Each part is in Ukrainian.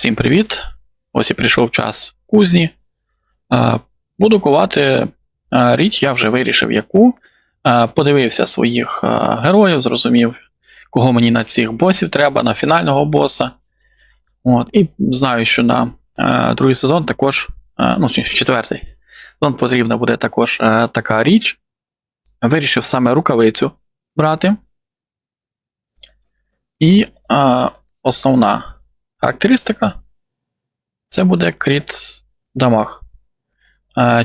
Всім привіт! Ось і прийшов час кузні. Буду кувати річ, я вже вирішив яку. Подивився своїх героїв, зрозумів, кого мені на цих босів треба, на фінального боса. От, і знаю, що на другий сезон також, ну, четвертий сезон потрібна буде також така річ. Вирішив саме рукавицю брати. І основна характеристика це буде кріт дамаг.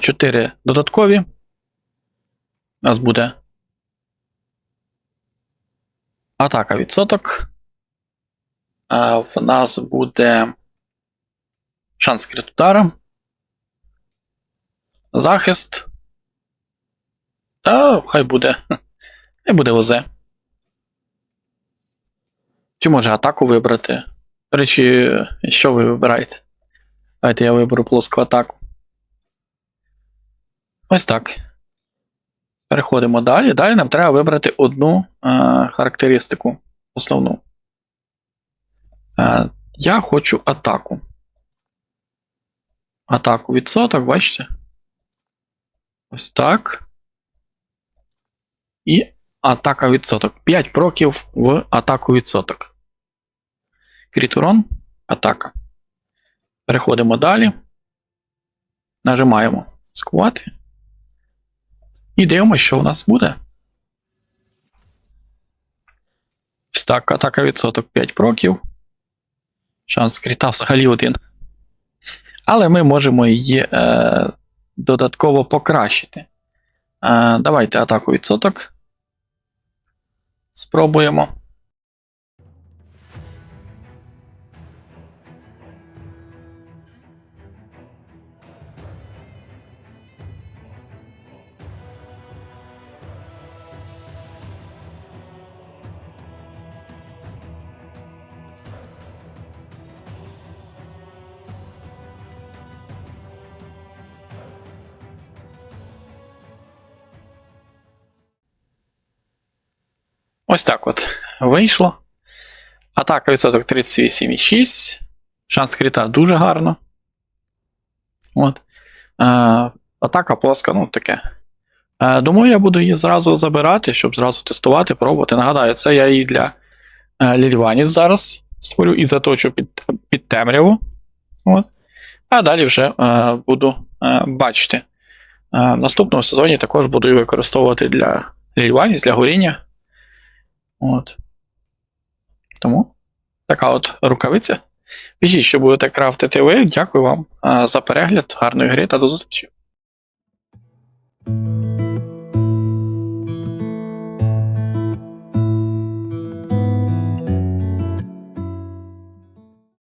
4 додаткові. У нас буде атака відсоток. Е, В нас буде шанс крит удара. Захист. Та хай буде. Хай буде ОЗ. Чи може атаку вибрати? До речі, що ви вибираєте? Давайте я виберу плоску атаку. Ось так. Переходимо далі. Далі нам треба вибрати одну е, характеристику основну. Е, я хочу атаку. Атаку відсоток, бачите? Ось так. І атака відсоток. 5 проків в атаку відсоток. Кріт урон, атака. Переходимо далі. Нажимаємо скувати. І дивимося, що у нас буде. Так, атака відсоток 5 проків. Шанс кріта взагалі один. Але ми можемо її е, додатково покращити. Е, давайте атаку відсоток. Спробуємо. Ось так от вийшло. Атака відсоток 38,6. Шанс крита дуже гарно. От. Е, атака плоска, ну таке. Е, думаю, я буду її зразу забирати, щоб зразу тестувати, пробувати. Нагадаю, це я її для е, Лільваніс зараз створю і заточу під, під темряву. От. А далі вже е, буду е, бачити. Е, в наступному сезоні також буду її використовувати для Лільваніс, для горіння. От. Тому така от рукавиця. Пишіть, що будете крафтити ви. Дякую вам за перегляд, гарної гри та до зустрічі.